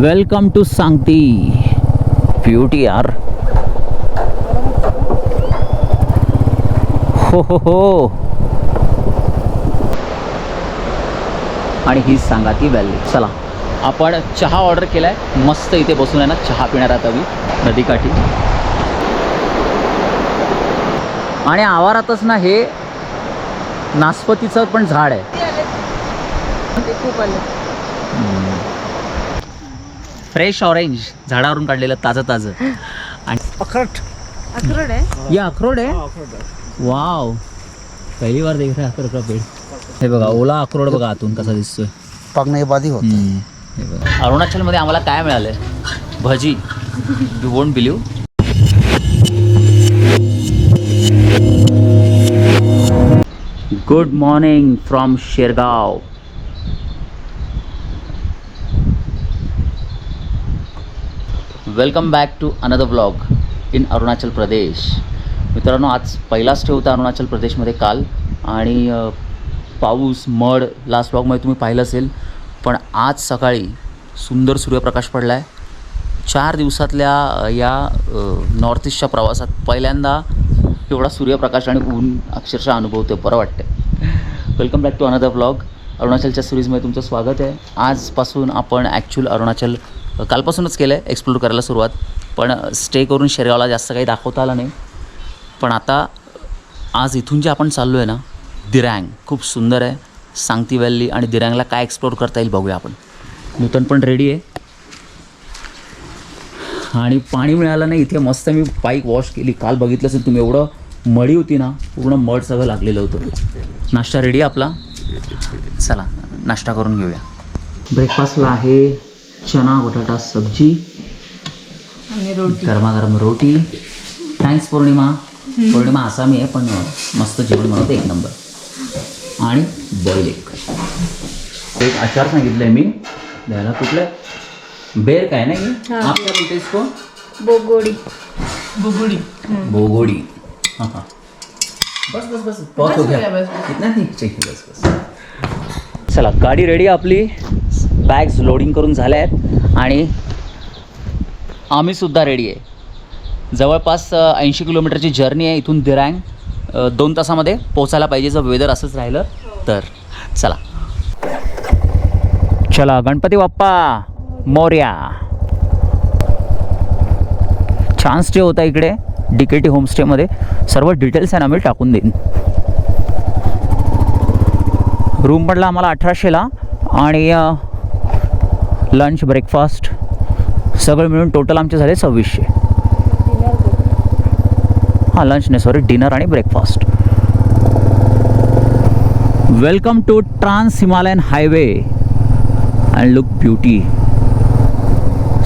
Welcome to Sangti. Beauty यार. हो हो हो. आणि ही सांगाती व्हॅली चला आपण चहा ऑर्डर केलाय. मस्त इथे बसून आहे ना चहा पिणार आहात हवी नदीकाठी आणि आवारातच ना हे नासपतीचं पण झाड आहे. ते खूप आले. फ्रेश ऑरेंज झाडावरून काढलेलं ताजं ताजं. आणि अखरट अक्रोड आहे? या अक्रोड आहे? वाव. पहिली बार देख रहा है अक्रोड का पेड़? हे बघा ओला अक्रोड बघा आतून कसा दिसतोय. पकने के बाद ही होता. है हे बघा. अरुणाचलमध्ये आम्हाला काय मिळालंय? Bhaji. You won't believe good morning from Shergaon welcome back to another blog in Arunachal Pradesh. मित्रांनो आज पहिलाच ठेवता अरुणाचल प्रदेशमध्ये काल आणि पाऊस मड लास्ट व्लॉगमध्ये तुम्ही पाहिलं असेल पण आज सकाळी सुंदर सूर्यप्रकाश पडला आहे चार दिवसातल्या या नॉर्थ ईस्टच्या प्रवासात पहिल्यांदा एवढा सूर्यप्रकाश आणि ऊन अक्षरशः अनुभवतो बरं वाटतं welcome back to another blog अरुणाचलच्या सिरीजमध्ये तुमचं स्वागत आहे. आजपासून आपण ॲक्च्युअल अरुणाचल कालपासूनच केलं आहे एक्सप्लोर करायला सुरुवात. पण स्टे करून शेरगावला जास्त काही दाखवता आलं नाही. पण आता आज इथून जे आपण चाललो आहे ना दिरँग खूप सुंदर आहे. सांगती व्हॅली आणि दिरँगला काय एक्सप्लोर करता येईल बघूया आपण. नूतन पण रेडी आहे. आणि पाणी मिळालं नाही इथे मस्त मी बाईक वॉश केली. काल बघितलं असेल तुम्ही एवढं मळी होती ना पूर्ण मड सगळं लागलेलं होतं. नाश्ता रेडी आपला. चला नाश्ता करून घेऊया. ब्रेकफास्टला आहे. चना बटाटा सब्जी आणि रोटी. गरमागरम रोटी. थँक्स पौर्णिमा. पौर्णिमा आसामी आहे पण मस्त जेवण बनवते एक नंबर आणि बॉईल एक एक आचार सांगितलंय मी. द्यायला कुठलं? बेर काय नाही? हा. आप क्या बोलते इसको बोगोडी. बुगुडी बोगोडी. हाँ हाँ. बस बस बस. बहुत हो गया गया, बस, बस. इतना नहीं चाहिए बस बस. चला गाडी रेडी आहे आपली. बॅग्स लोडिंग करून झाल्या आहेत आणि आम्ही सुद्धा रेडी आहे. जवळपास ऐंशी किलोमीटरची जर्नी आहे इथून दिरँग दोन तासामध्ये पोचायला पाहिजे जर वेदर असंच राहिलं तर. चला. चला गणपती बाप्पा मोर्या. छान स्टे होता इकडे डी के टी होमस्टेमध्ये सर्व डिटेल्स आहे ना मी टाकून देईन. रूम पडला आम्हाला अठराशेला आणि लंच ब्रेकफास्ट सगळं मिळून टोटल आमचे झाले सव्वीसशे. हां लंच नाही सॉरी डिनर आणि breakfast welcome to trans Himalayan highway and look beauty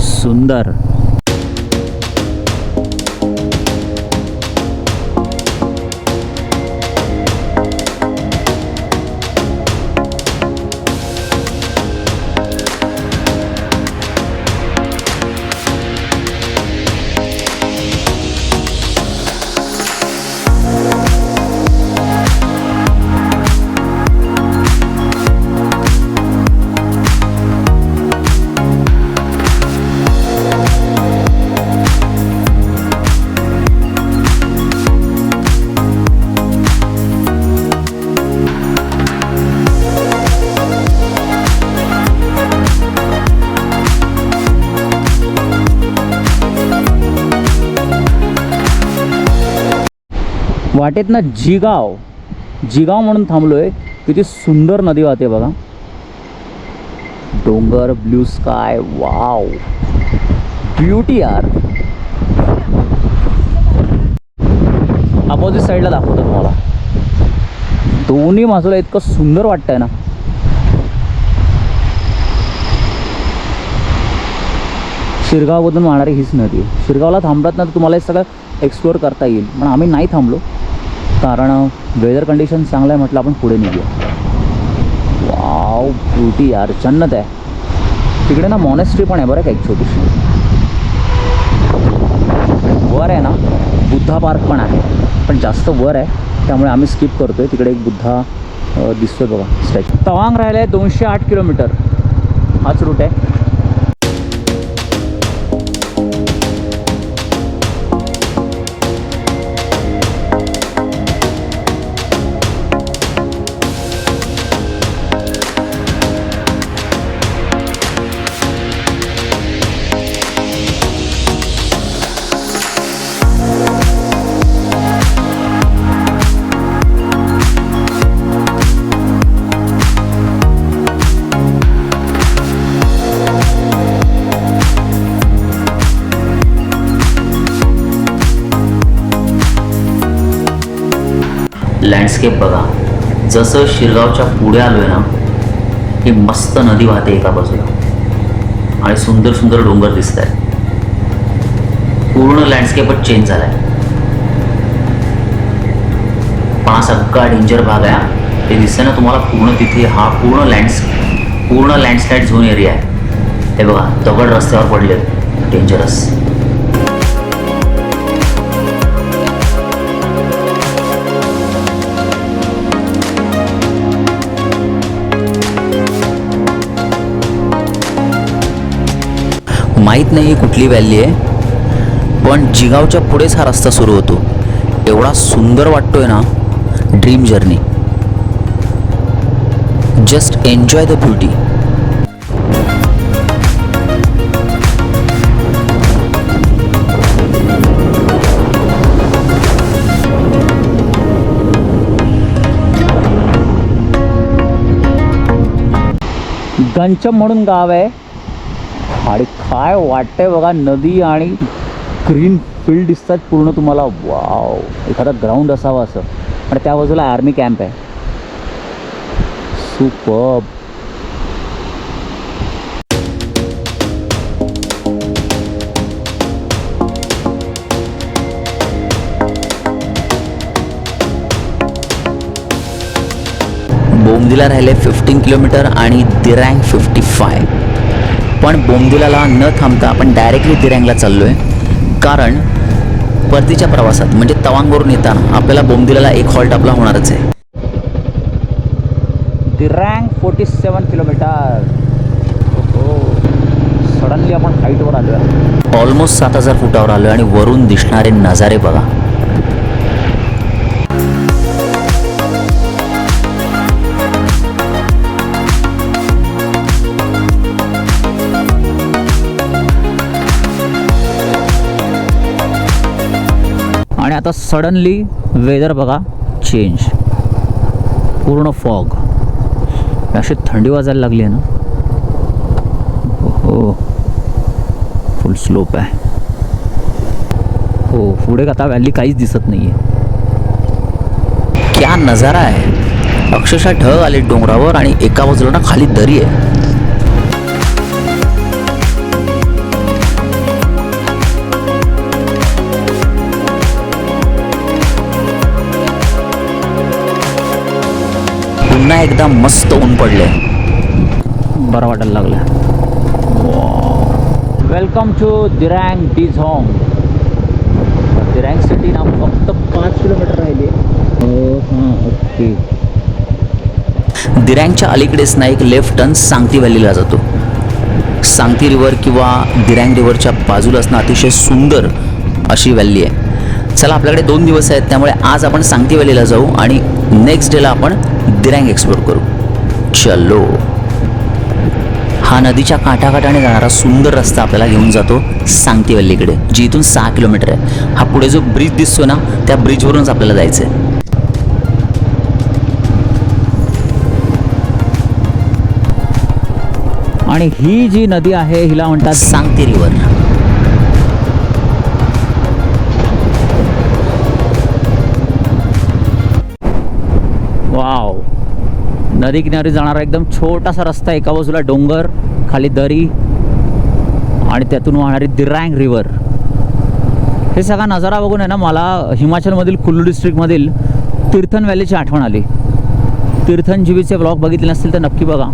सुंदर. वाटेत ना जिगाव. जिगाव म्हणून थांबलो आहे किती सुंदर नदी वाहते बघा. डोंगर blue sky wow. Beauty are opposite साईडला दाखवतो तुम्हाला. दोन्ही बाजूला इतकं सुंदर वाटतंय ना. शिरगावमधून वाहणारी हीच नदी. आहे शिरगावला थांबलात ना तर तुम्हाला हे सगळं एक्सप्लोअर करता येईल. पण आम्ही नाही थांबलो. कारण वेदर कंडिशन चांगलं आहे म्हटलं आपण पुढे निघूया. वाव ब्युटी यार जन्नत आहे. तिकडे ना मॉनेस्ट्री पण आहे बरं का एक छोटीशी. वर आहे ना बुद्धा पार्क पण आहे. पण जास्त वर आहे त्यामुळे आम्ही स्किप करतोय. तिकडे एक बुद्धा दिसतोय बघा स्टॅच्यू तवांग राहिलं आहे दोनशे आठ किलोमीटर हाच रूट आहे. लँडस्केप बघा. जसं शिरगावच्या पुढे आलो आहे ना ही मस्त नदी वाहते एका बाजूला. आणि सुंदर सुंदर डोंगर दिसत आहेत पूर्ण लँडस्केपच चेंज झाला आहे पण हा सगळा डेंजर भाग आहे ते दिसतंय ना तुम्हाला पूर्ण तिथे हा पूर्ण लँड्स पूर्ण लँडस्लाईड झोन एरिया आहे. हे बघा दगड रस्त्यावर पडले डेंजरस माहीत नाही ही कुठली व्हॅली आहे पण जिगावच्या पुढेच हा रस्ता सुरू होतो. एवढा सुंदर वाटतो आहे ना dream journey just enjoy the beauty Gancham म्हणून गाव आहे. आणि काय वाटतंय बघा नदी आणि ग्रीन फील्ड दिसतात पूर्ण तुम्हाला. वाव एखादा ग्राउंड असावा असं. आणि त्या बाजूला आर्मी कॅम्प आहे. सुपर बोमदिला राहिले फिफ्टीन किलोमीटर आणि दिरँग फिफ्टी फाय पण बोमदिलाला न थांबता आपण डायरेक्टली दिरँगला चाललो आहे कारण परतीच्या प्रवासात म्हणजे तवांगवरून येताना आपल्याला बोमदिलाला एक हॉल्ट आपला होणारच आहे. Dirang forty seven kilometre suddenly आपण हाईटवर आलो आहे ऑलमोस्ट सात हजार फुटावर आलो आहे आणि वरून दिसणारे नजारे बघा. आणि आता सडनली वेदर बघा चेंज पूर्ण फॉग अशी थंडी वाजायला लागली आहे ना. हो फुल स्लोप आहे. हो पुढे आता व्हॅली काहीच दिसत नाही आहे क्या नजारा आहे. अक्षरशः ढग आले डोंगरावर आणि एका बाजूला ना खाली दरी आहे. पुन्हा एकदा मस्त ऊन पडले बरं वाटायला लागलं welcome to Dirang Dzong Dirang city ना फक्त पाच किलोमीटर राहिली. हां ओके. दिरँगच्या अलीकडेच ना एक लेफ्ट टर्न सांगती व्हॅलीला जातो. सांगती रिव्हर किंवा दिरँग रिव्हरच्या बाजूलाच ना अतिशय सुंदर अशी व्हॅली आहे. चला आपल्याकडे दोन दिवस आहेत त्यामुळे आज आपण सांगती व्हॅलीला जाऊ आणि नेक्स्ट डेला आपण दिरँग एक्सप्लोर करू. चलो. हा नदीच्या काठाकाठाने जाणारा सुंदर रस्ता आपल्याला घेऊन जातो सांगती व्हॅलीकडे जी इथून सहा किलोमीटर आहे. हा पुढे जो ब्रिज दिसतो ना त्या ब्रिजवरूनच आपल्याला जायचं आहे आणि ही जी नदी आहे हिला म्हणतात सांगती रिव्हर नदी किनारी जाणारा एकदम छोटासा रस्ता एका बाजूला डोंगर खाली दरी आणि त्यातून वाहणारी दिरँग रिव्हर हे सगळा नजारा बघून आहे ना मला हिमाचलमधील कुल्लू डिस्ट्रिक्टमधील तीर्थन व्हॅलीची आठवण आली. तीर्थन जीवीचे ब्लॉग बघितले नसतील तर नक्की बघा.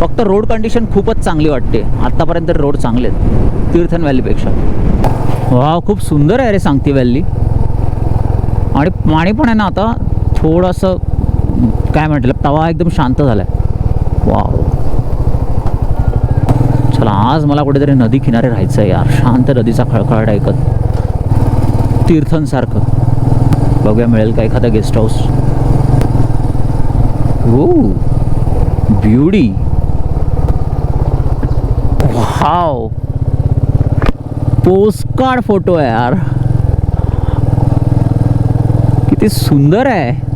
फक्त रोड कंडिशन खूपच चांगली वाटते. आत्तापर्यंत रोड चांगले आहेत. तीर्थन व्हॅलीपेक्षा. वा खूप सुंदर आहे रे सांगती व्हॅली आणि पाणी पण आहे ना आता थोडंसं काय म्हटलं? तवा एकदम शांत झाला आहे वाव. चला आज मला कुठेतरी नदी किनारे राहायचं आहे यार. शांत नदीचा खळखळाट ऐकत. तीर्थांसारखं. बघूया मिळेल का एखादा गेस्ट हाऊस हो ब्युटी वाव पोस्टकार्ड फोटो आहे यार. किती सुंदर आहे.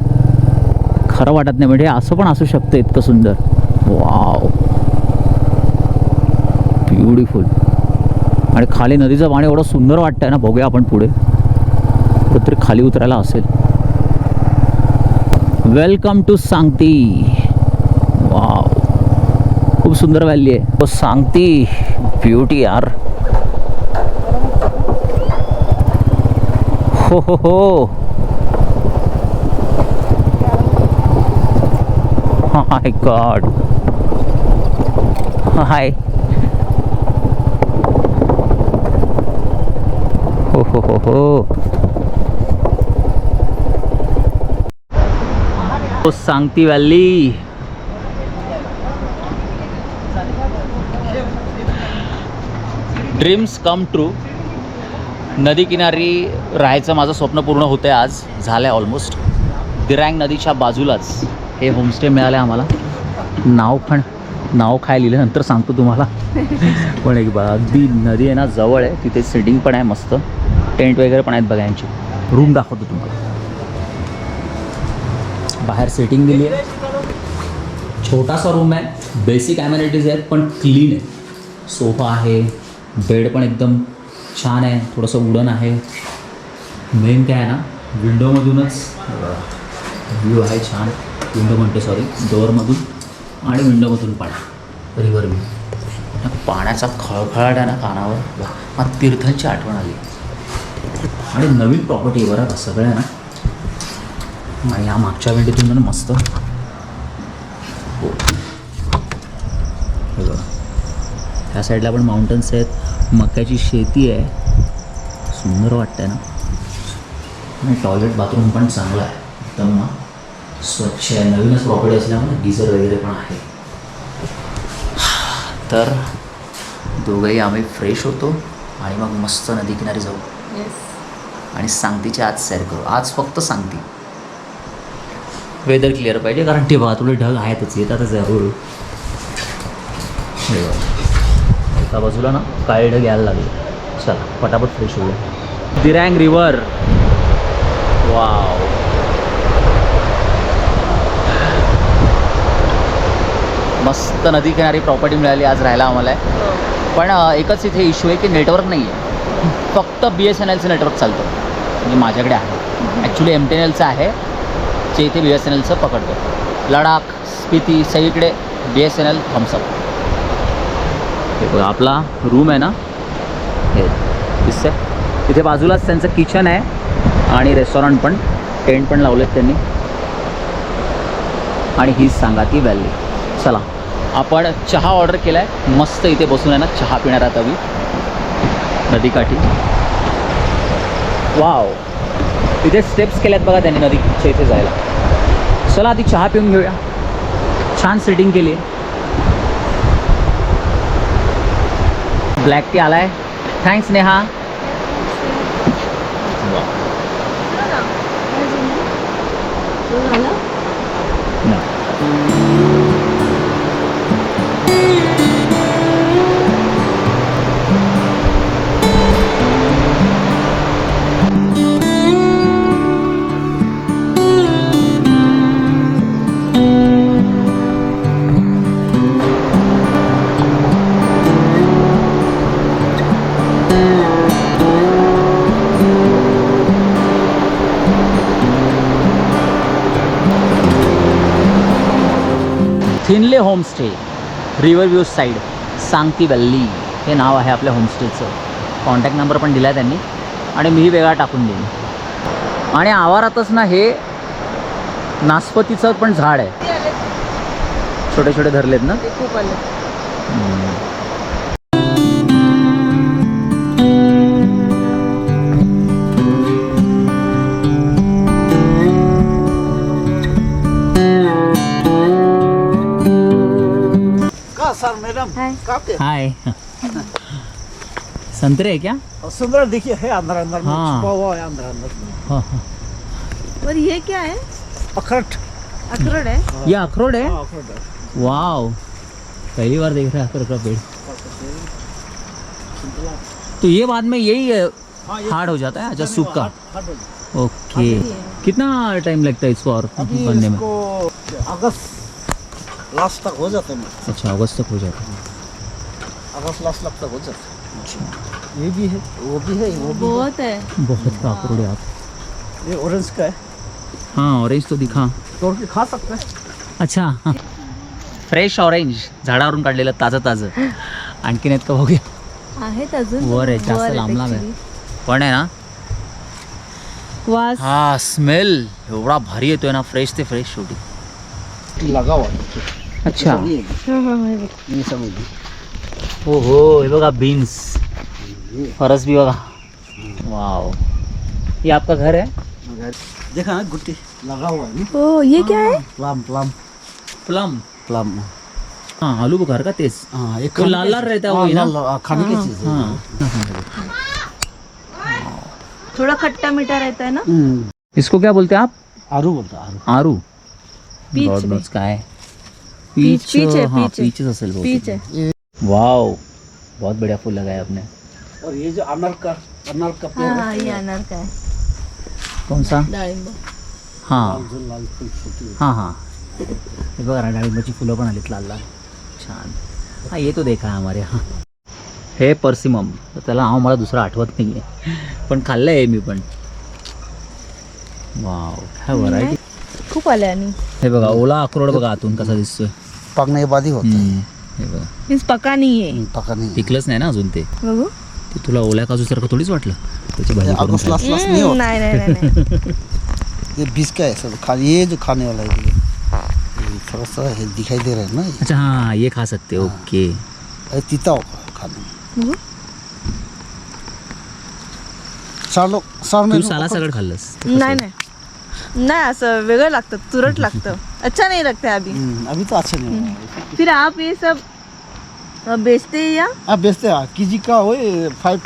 खरं वाटत नाही म्हणजे असं पण असू शकतं इतकं सुंदर. वाव. ब्युटिफुल आणि खाली नदीचं पाणी एवढं सुंदर वाटतंय ना बघूया आपण पुढे. कुठेतरी खाली उतरायला असेल. Welcome to Sangti wow. खूप सुंदर व्हॅली आहे. तो सांगती ब्युटी यार. हो हो हो. हाय गॉड हाय हो हो हो हो ओ सांगती व्हॅली ड्रीम्स कम ट्रू नदी किनारी राहायचं माझं स्वप्न पूर्ण होतं आज. झालं आहे ऑलमोस्ट दिरांग नदीच्या बाजूलाच. हे होमस्टे मिळालं आहे आम्हाला. नाव पण नाव काय लिहिलं नंतर सांगतो तुम्हाला. पण एक बघा अगदी नदी आहे ना जवळ आहे. तिथे सिटिंग पण आहे मस्त. टेंट वगैरे पण आहेत बघायची रूम दाखवतो तुम्हाला. बाहेर सिटिंग दिली आहे. छोटासा रूम आहे. बेसिक ॲम्युनिटीज आहेत पण क्लीन आहे. सोफा आहे. बेड पण एकदम छान आहे. थोडंसं उडण आहे. मेन काय आहे ना विंडोमधूनच व्ह्यू आहे छान. विंडो म्हणतो सॉरी डोअरमधून आणि विंडोमधून पाणी. River view. पाण्याचा खळखळाट आहे ना कानावर. मला तीर्थांची आठवण आली. आणि नवीन प्रॉपर्टी बरं का सगळं आहे ना? आणि या मागच्या विंडीतून ना मस्त. हो. बघा. ह्या साईडला पण माउंटन्स आहेत. मक्याची शेती आहे. सुंदर वाटतंय ना? आणि टॉयलेट बाथरूम पण चांगलं आहे. एकदम ना. स्वच्छ आहे. नवीनच प्रॉपर्टी असल्यामुळे गिझर वगैरे पण आहे. तर दोघंही आम्ही फ्रेश होतो आणि मग मस्त नदी किनारी जाऊ. आणि सांगतीची आज सैर करू. आज फक्त सांगती. वेदर क्लिअर पाहिजे कारण ते बघा तुला ढग आहेतच. येतातच आहे हळूहळू. एका बाजूला ना काळे ढग यायला लागले. चला पटापट फ्रेश होऊया. दिरँग रिव्हर वाव मस्त नदी किनारी प्रॉपर्टी मिळाली आज राहायला आम्हाला. पण अ, एकच इथे इश्यू आहे की नेटवर्क नाही आहे फक्त बी एस एन एलचं नेटवर्क चालतं. म्हणजे माझ्याकडे आहे. ॲक्च्युली एम टी एन एलचं आहे. जे इथे बी एस एन एलचं पकडतो लडाख स्पिती सगळीकडे B S N L thumbs up हे बघा आपला रूम आहे ना? हे दिसतंय. तिथे बाजूलाच त्यांचं किचन आहे. आणि रेस्टॉरंट पण. टेंट पण लावलेत त्यांनी. आणि हीच सांगा ती व्हॅली चला. आपण चहा ऑर्डर केला आहे मस्त इथे बसून आहे ना चहा पिणार आहात आम्ही. नदीकाठी. वाव. इथे स्टेप्स केल्यात बघा त्यांनी नदीच्या इथे जायला. चला आधी चहा पिऊन घेऊया. छान सेटिंग केली आहे. ब्लॅक टी आहे thanks Neha. Homestay river view side Sangti valley हे नाव आहे आपल्या होमस्टेचं कॉन्टॅक्ट नंबर पण दिला आहे त्यांनी. आणि मीही वेगळा टाकून देईन. आणि आवारातच ना हे नासपतीचं पण झाड आहे. छोटे छोटे धरलेत ना? खूप आले. Sir madam. हाय। काफ़ी हाय। संतरे है क्या? सुंदर देखिए है अंदर अंदर में हाँ। छुपा हुआ है अंदर अंदर में। हाँ, हाँ. और ये क्या है? अखरट। अखरोट है? ये अखरोट है? हाँ, वाओ। पहली बार देख रहा है अखरोट का पेड़। तो ये बाद में यही हाँ, हार्ड हो जाता है अच्छा सूख का? हो जाए। ओके। कितना टाइम लगता है इसको और बनने में? अगस्त लास्ट तक हो जाते हैं अच्छा अगस्त तक हो जाता है अगस्त लास्ट तक हो जाते हैं ये भी है वो भी है वो भी बहुत है बहुत का अखरोट है आप है ये ऑरेंज का है हाँ ऑरेंज तो दिखा. तोड़ के खा सकते. हैं. अच्छा फ्रेश ऑरेंज झाडावरून काढलेलं ताजं ताजं. आणखीन आहेत का बघूया? आहेत अजून वर आहे, जास्त लांब लांब आहे. actually. पण आहे ना? वास. हा स्मेल एवढा भारी येतोय ना फ्रेश ते फ्रेश शेवटी लगा हुआ है अच्छा। ये हा, हा, हा, हे बघ. हो हो हे बघा बीन्स फरस भी बघा। वाव ये आपका घर है? देखा ना गुट्टी लगा हुआ है ओ ये क्या है प्लम प्लम प्लम प्लम हाँ आलू बुखार का तेज हाँ एक वो लाल लाल रहता है वही ना? खाने की चीज़ हाँ। थोड़ा खट्टा मीठा रहता है ना? हम्म, इसको क्या बोलते हैं आप? आरू बोलता आरू। आरू। पीच God में. knows काय पीच- पीच है, हाँ पीच है. असेल पीच है वाव बहुत बढ़िया फूल लगाया आपने। और ये जो अनार का अनार का पेड़ हा है, हा ये अनार काय कौन सा? डाळिंब। हाँ। है। हाँ हाँ। हे बघा ना डाळिंबाची फुलं पण आलीत लाल लाल. छान. हा ये तो देखा है हमारे यहाँ. हे परसिमम. त्याला नाव मला दुसरं आठवत नाही आहे पण खाल्लं आहे मी पण. वाव काय व्हरायटी. खूप आले आणि. हे बघा ओला अक्रोड बघा आतून कसा दिसतोय. बाद ही होता. है हम्म, हे बघा. मीन्स पका नाही आहे हम्म, पका नहीं। पिकलंच नाही ना अजून ते? बघू. ते तुला ओल्या काजूसारखं थोडीच वाटलं? त्याची भाजी करून स्लास नहीं हम्म, होता नाही नाही नाही नाही. ये बीज का है सब खा ये जो खाने वाला है ये ये थोड़ा सा है दिखाई दे रहा है ना ये अच्छा हाँ ये खा सकते हो. ओके. ये तीता होगा खाने में बघू. चार लोग सार तू साला सगळं खाल्लंस. नाही नाही. नाही असं वेगळं लागतं तुरट लागतं. अच्छा नहीं लगता है अभी. हम्म, अभी तो अच्छे नहीं फिर आप ये सब अ, बेचते हैं या? आप बेचते हैं? के जी का हो five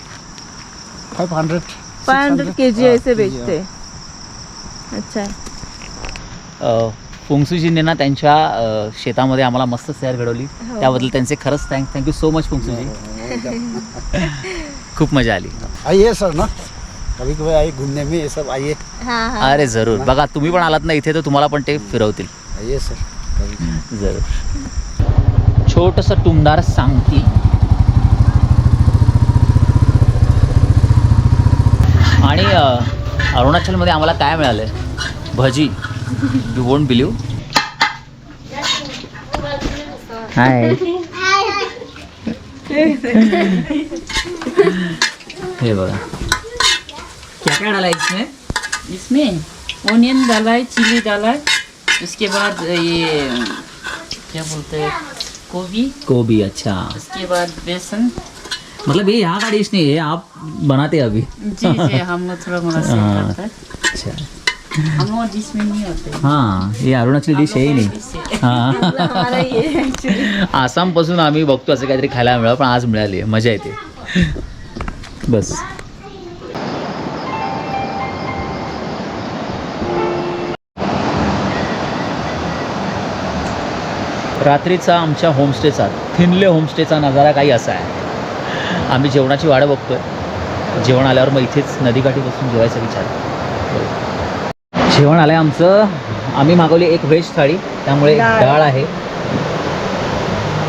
five hundred five hundred K G ऐसे बेचते हैं। अच्छा। फुंगसूजींनी ना त्यांच्या अ, शेतामध्ये आम्हाला मस्त सैर घडवली. त्याबद्दल त्यांचे खरंच thank thank you so much Phungsuji खूप मजा आली. आइए सर ना. कभी कभी आइए घूमने में ये सब आइए। हाँ हाँ। अरे जरूर। बघा तुम्ही पण आलात ना इथे तर तुम्हाला पण ते फिरवतील. आइए सर कभी। जरूर. छोटंसं टुमदार सांगती. आणि अ, अरुणाचलमध्ये आम्हाला काय मिळालं आहे bhaji you won't believe hi हे बघा. क्या? डाला है इसमें? इसमें ओनियन डाला है चिली डाला है उसके बाद ये क्या बोलते हैं गोभी। गोभी अच्छा। उसके बाद बेसन। मतलब ये यहाँ का डिश नहीं है आप बनाते हैं अभी। जी जी हम थोड़ा मोड़ा हाँ। है। अच्छा। हम लोग जिस में नहीं होते। हाँ ये अरुणाचली डिश है ही नहीं। हाँ। हमारा ये है actually. आसामपासून आम्ही बघतो असं काहीतरी खायला मिळालं पण आज मिळाली आहे मजा येते. बस. रात्रीचा आमच्या होमस्टेचा थिनले होमस्टेचा नजारा काही असा आहे. आम्ही जेवणाची वाट बघतोय. जेवण आल्यावर मग इथेच नदीकाठी बसून जेवायचा विचार. जेवण आलंय आमचं. आम्ही मागवली एक व्हेज थाळी त्यामुळे डाळ. आहे.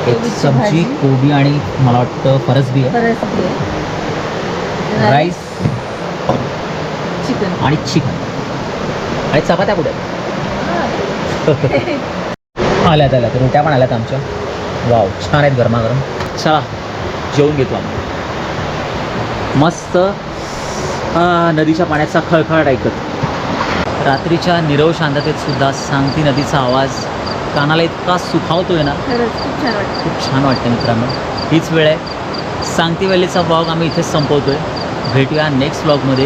एक सब्जी. कोबी आणि मला वाटतं फरस बी आहे. राईस. चिकन. आणि चिकन. आणि चपात्या कुठे? आल्यात आल्यात रोट्या पण आल्यात आमच्या. वाव छान आहेत गरमागरम चला जेवून घेतो आम्ही. मस्त नदीच्या पाण्याचा खळखळाट ऐकत. रात्रीच्या निरव शांततेत सुद्धा सांगती नदीचा आवाज कानाला इतका सुखावतोय ना. खरंच खूप छान वाटतं खूप छान वाटतं मित्रांनो. हीच वेळ आहे. सांगती व्हॅलीचा ब्लॉग आम्ही इथेच संपवतोय. भेटूया नेक्स्ट ब्लॉगमध्ये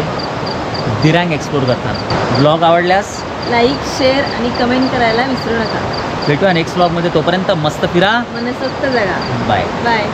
दिरांग एक्सप्लोर करताना. ब्लॉग आवडल्यास लाईक शेअर आणि कमेंट करायला विसरू नका. भेटूया नेक्स्ट ब्लॉगमध्ये तोपर्यंत मस्त फिरा. मनसोक्त जगा. Bye bye